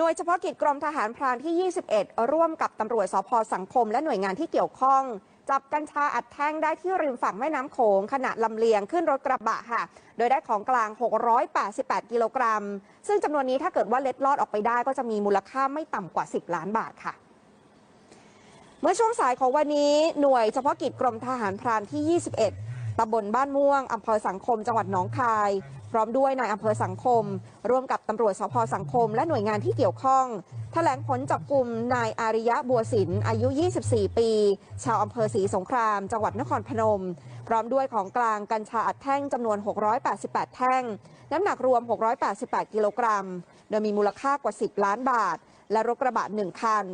หน่วยเฉพาะกิจกรมทหารพรานที่ 21 ร่วมกับตำรวจสพสังคม และหน่วยงานที่เกี่ยวข้อง จับกัญชาอัดแท่งได้ที่ริมฝั่งแม่น้ำโขงขณะลำเลียงขึ้นรถกระบะค่ะ โดยได้ของกลาง 688 กิโลกรัม ซึ่งจำนวนนี้ถ้าเกิดว่าเล็ดลอดออกไปได้ก็จะมีมูลค่าไม่ต่ำกว่า 10 ล้านบาทค่ะเมื่อช่วงสายของวันนี้หน่วยเฉพาะกิจกรมทหารพรานที่ 21 ตำบลบ้านม่วงอำเภอสังคม จังหวัดหนองคาย พร้อมด้วยนายอำเภอสังคม ร่วมกับตำรวจสพสังคม และหน่วยงานที่เกี่ยวข้องแถลงผลจับกลุ่มนายอาริยะบัวศิลป์อายุ 24 ปี ชาวอำเภอศรีสงคราม จังหวัดนครพนม พร้อมด้วยของกลางกัญชาอัดแท่งจำนวน 688 แท่ง น้ำหนักรวม 688 กิโลกรัม โดยมีมูลค่ากว่า 10 ล้านบาท และรถกระบะหนึ่งคัน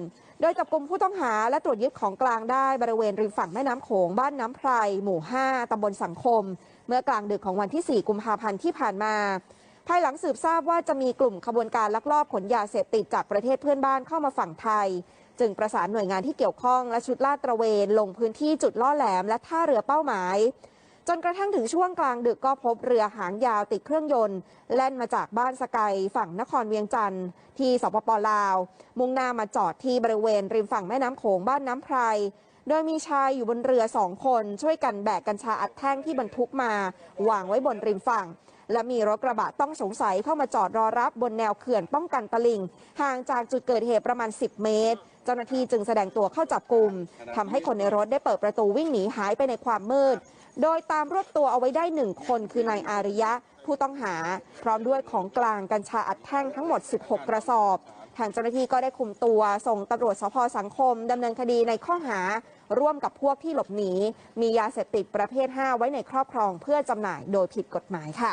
โดยจับกลุ่มผู้ต้องหาและตรวจยึดของกลางได้บริเวณริมฝั่งแม่น้ำโขงบ้านน้ำไพรหมู่ 5ตำบลสังคม เมื่อกลางดึกของวันที่ 4 กุมภาพันธ์ที่ผ่านมา ภายหลังสืบทราบว่าจะมีกลุ่มขบวนการลักลอบขนยาเสพติดจากประเทศเพื่อนบ้านเข้ามาฝั่งไทย จึงประสานหน่วยงานที่เกี่ยวข้องและชุดลาดตระเวน ลงพื้นที่จุดล่อแหลมและท่าเรือเป้าหมาย จนกระทั่งถึงช่วงกลางดึกก็พบเรือหางยาวติดเครื่องยนต์ แล่นมาจากบ้านสกายฝั่งนครเวียงจันทร์ที่สปปลาว มุ่งหน้ามาจอดที่บริเวณริมฝั่งแม่น้ำโขงบ้านน้ำไพรโดยมีชายอยู่บนเรือสองคนช่วยกันแบกกัญชาอัดแท่งที่บรรทุกมา วางไว้บนริมฝั่ง และมีรถกระบะต้องสงสัยเข้ามาจอดรอรับบนแนวเขื่อนป้องกันตลิ่ง ห่างจากจุดเกิดเหตุประมาณ 10 เมตร เจ้าหน้าที่จึงแสดงตัวเข้าจับกลุ่มทำให้คนในรถได้เปิดประตูวิ่งหนีหายไปในความมืด โดยตามรวบตัวเอาไว้ได้หนึ่งคนคือนายอาริยะผู้ต้องหา พร้อมด้วยของกลางกัญชาอัดแท่งทั้งหมด 16 กระสอบ ทางเจ้าหน้าที่ก็ได้คุมตัว ส่งตำรวจสพสังคมดำเนินคดีในข้อหา ร่วมกับพวกที่หลบหนีมียาเสพติดประเภท 5 ไว้ในครอบครองเพื่อจำหน่ายโดยผิดกฎหมายค่ะ